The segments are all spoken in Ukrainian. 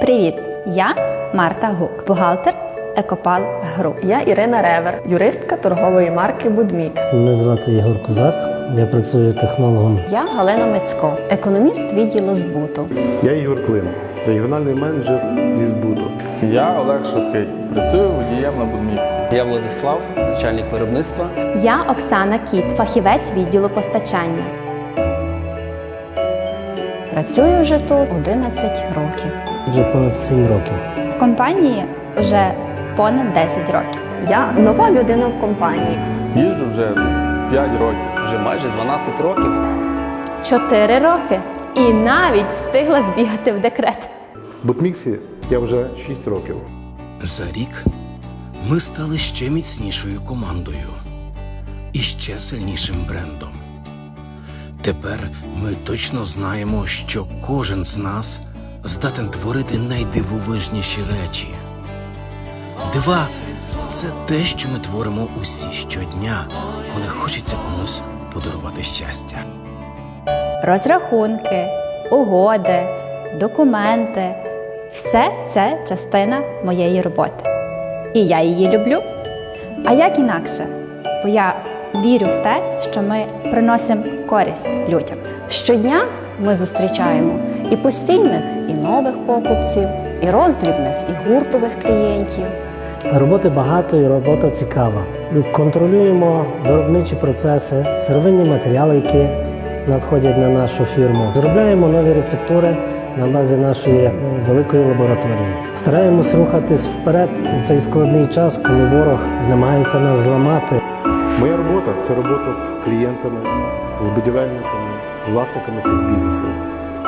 Привіт! Я Марта Гук, бухгалтер Екопал Груп. Я Ірина Ревер, юристка торгової марки Будмікс. Мене звати Єгор Козак. Я працюю технологом. Я Галина Мицько, економіст відділу збуту. Я Ігор Клим, регіональний менеджер зі збуту. Я Олег Швидкий. Працюю водієм на Будміксі. Я Владислав, начальник виробництва. Я Оксана Кіт, фахівець відділу постачання. Працюю вже тут 11 років. Вже понад 7 років. В компанії вже понад 10 років. Я нова людина в компанії. Їжджу вже 5 років. Вже майже 12 років. Чотири роки. І навіть встигла збігати в декрет. В Бутміксі я вже 6 років. За рік ми стали ще міцнішою командою і ще сильнішим брендом. Тепер ми точно знаємо, що кожен з нас здатен творити найдивовижніші речі. Дива це те, що ми творимо усі щодня, коли хочеться комусь подарувати щастя. Розрахунки, угоди, документи все це частина моєї роботи. І я її люблю. А як інакше? Бо я вірю в те, що ми приносимо користь людям. Щодня ми зустрічаємо і постійних, і нових покупців, і роздрібних, і гуртових клієнтів. Роботи багато і робота цікава. Контролюємо виробничі процеси, сировинні матеріали, які надходять на нашу фірму. Зробляємо нові рецептури на базі нашої е, великої лабораторії. Стараємось рухатись вперед у цей складний час, коли ворог намагається нас зламати. Моя робота це робота з клієнтами, з будівельниками, з власниками цих бізнесів,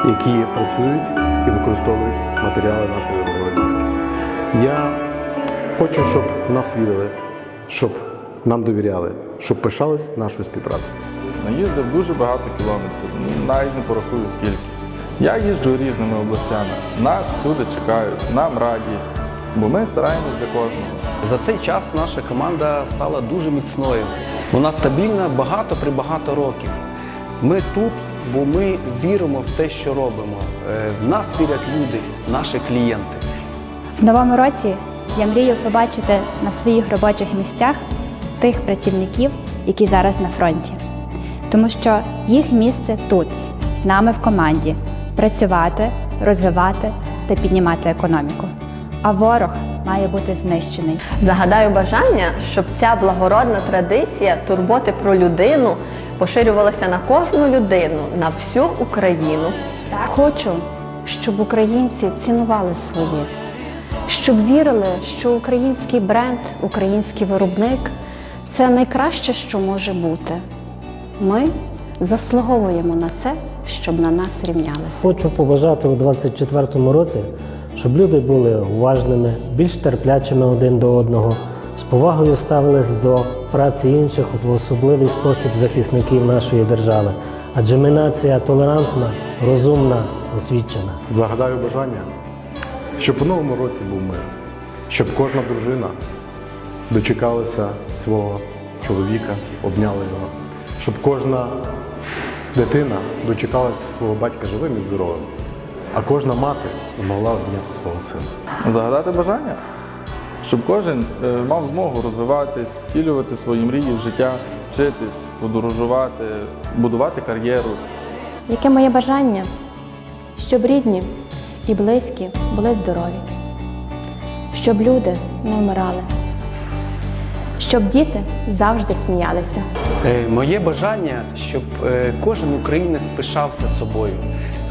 які працюють і використовують матеріали нашої торгової марки. Я хочу, щоб нас вірили, щоб нам довіряли, щоб пишались нашою співпрацею. Наїздив дуже багато кілометрів, ну, навіть не порахую скільки. Я їжджу різними областями. Нас всюди чекають, нам раді, бо ми стараємось для кожного. За цей час наша команда стала дуже міцною. Вона стабільна багато при багато років. Ми тут, бо ми віримо в те, що робимо. Е, В нас вірять люди, наші клієнти. В новому році я мрію побачити на своїх робочих місцях тих працівників, які зараз на фронті. Тому що їх місце тут, з нами в команді, працювати, розвивати та піднімати економіку. А ворог має бути знищений. Загадаю бажання, щоб ця благородна традиція турботи про людину поширювалася на кожну людину, на всю Україну. Хочу, щоб українці цінували своє, щоб вірили, що український бренд, український виробник це найкраще, що може бути. Ми заслуговуємо на це, щоб на нас рівнялися. Хочу побажати у 24-му році, щоб люди були уважними, більш терплячими один до одного, з повагою ставились до праці інших в особливий спосіб захисників нашої держави. Адже ми нація толерантна, розумна, освічена. Загадаю бажання, щоб у новому році був мир, щоб кожна дружина дочекалася свого чоловіка, обняла його, щоб кожна дитина дочекалася свого батька живим і здоровим, а кожна мати могла обняти свого сина. Загадати бажання, щоб кожен е, мав змогу розвиватись, втілювати свої мрії в життя, вчитись, подорожувати, будувати кар'єру. Яке моє бажання? Щоб рідні і близькі були здорові, щоб люди не вмирали, щоб діти завжди сміялися. Е, Моє бажання, щоб е, кожен українець пишався собою.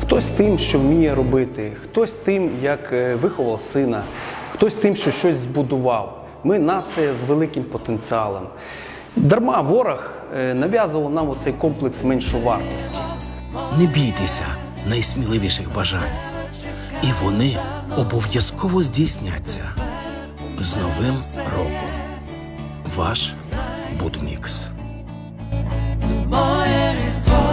Хтось тим, що вміє робити, хтось тим, як е, виховав сина, хтось тим, що щось збудував. Ми нація з великим потенціалом. Дарма ворог е, нав'язував нам оцей комплекс меншовартості. Не бійтеся найсміливіших бажань, і вони обов'язково здійсняться з Новим роком. Ваш Будмікс. Моє різдво